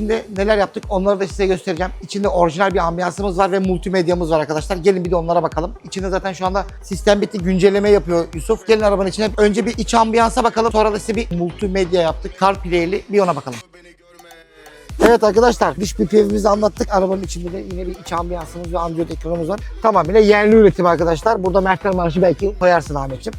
içinde neler yaptık onları da size göstereceğim. İçinde orijinal bir ambiyansımız var ve multimedyamız var arkadaşlar. Gelin bir de onlara bakalım. İçinde zaten şu anda sistem bitti. Güncelleme yapıyor Yusuf. Gelin arabanın içine. Önce bir iç ambiyansa bakalım. Sonra da size bir multimedya yaptık. CarPlay'li bir ona bakalım. Evet arkadaşlar dış BPM'imizi anlattık. Arabanın içinde de yine bir iç ambiyansımız ve Android ekranımız var. Tamamıyla yerli üretim arkadaşlar. Burada Mertel Marşı belki koyarsın Ahmetciğim.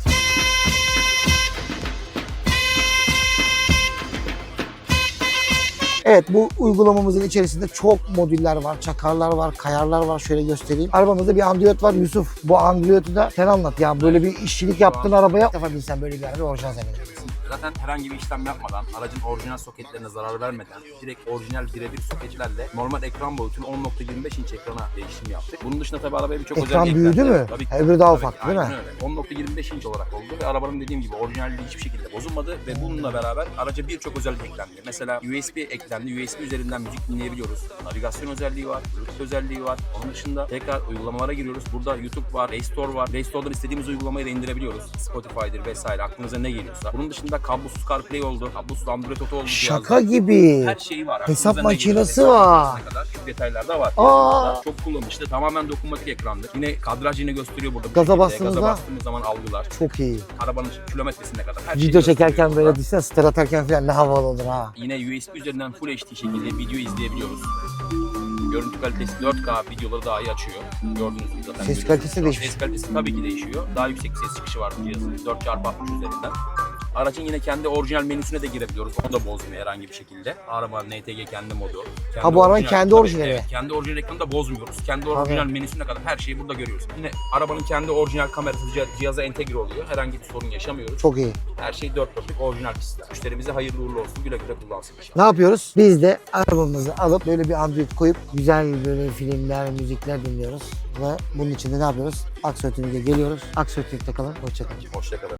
Evet bu uygulamamızın içerisinde çok modüller var, çakarlar var, kayarlar var. Şöyle göstereyim. Arabamızda bir Android var. Yusuf bu Android'i da sen anlat ya. Böyle bir işçilik yaptın arabaya. İlk defa binsen böyle bir araba orijinal zannediyorsun. Zaten herhangi bir işlem yapmadan, aracın orijinal soketlerine zarar vermeden, direkt orijinal birebir soketlerle normal ekran boyutunu 10.25 inç ekrana değişim yaptık. Bunun dışında tabii arabaya birçok Ekran özellik büyüdü eklendi. mü? Tabii ki. Öbürü daha Tabii ufak, ki, değil mi? öyle. 10.25 inç olarak oldu ve arabanın dediğim gibi orijinalliği hiçbir şekilde bozulmadı ve bununla beraber araca birçok özellik eklendi. Mesela USB eklendi. USB üzerinden müzik dinleyebiliyoruz. Navigasyon özelliği var, Bluetooth özelliği var. Onun dışında tekrar uygulamalara giriyoruz. Burada YouTube var, Play Store var. Play Store'dan istediğimiz uygulamayı da indirebiliyoruz. Spotify'dır vesaire aklınıza ne geliyorsa. Bunun dışında kablosuz CarPlay oldu. Kablosuz Android Auto oldu. Şaka cihazda. gibi. Her şeyi var. Hesap makinesi Hesap var. makinesine kadar çok detaylar da var. Aa. Çok kullanışlı. Tamamen dokunmatik ekrandır. Yine kadraj yine gösteriyor burada. bu Gaza bastığınızda- Gaza bastığımız zaman algılar. Çok iyi. Arabanın kilometresine kadar her şeyi Video gösteriyor çekerken burada. böyle düşsene star atarken falan ne havalı olur ha. Yine USB üzerinden Full HD şekilde video izleyebiliyoruz. Görüntü kalitesi 4K videoları daha iyi açıyor. Gördüğünüz gibi zaten. Ses kalitesi de değişmiş. Ses kalitesi tabii ki değişiyor. Daha yüksek ses çıkışı var bu cihazın. 4x60 üzerinden. Aracın yine kendi orijinal menüsüne de girebiliyoruz. Onu da bozmuyor herhangi bir şekilde. Araba NTG kendi modu. Kendi Ha, bu arabanın kendi tabii, orijinali. Evet, kendi orijinal ekranı da bozmuyoruz. Kendi orijinal menüsüne kadar her şeyi burada görüyoruz. Yine arabanın kendi orijinal kamerası cih- cihaza entegre oluyor. Herhangi bir sorun yaşamıyoruz. Çok iyi. Her şey dört dörtlük orijinal sistem. Müşterimize hayırlı uğurlu olsun. Güle güle kullansın inşallah. Ne yapıyoruz? Biz de arabamızı alıp böyle bir Android koyup güzel böyle filmler, müzikler dinliyoruz. Ve bunun için de ne yapıyoruz? Aksiyotünüze geliyoruz. Aksiyotünüzde kalın. Hoşçakalın. Hoşçakalın.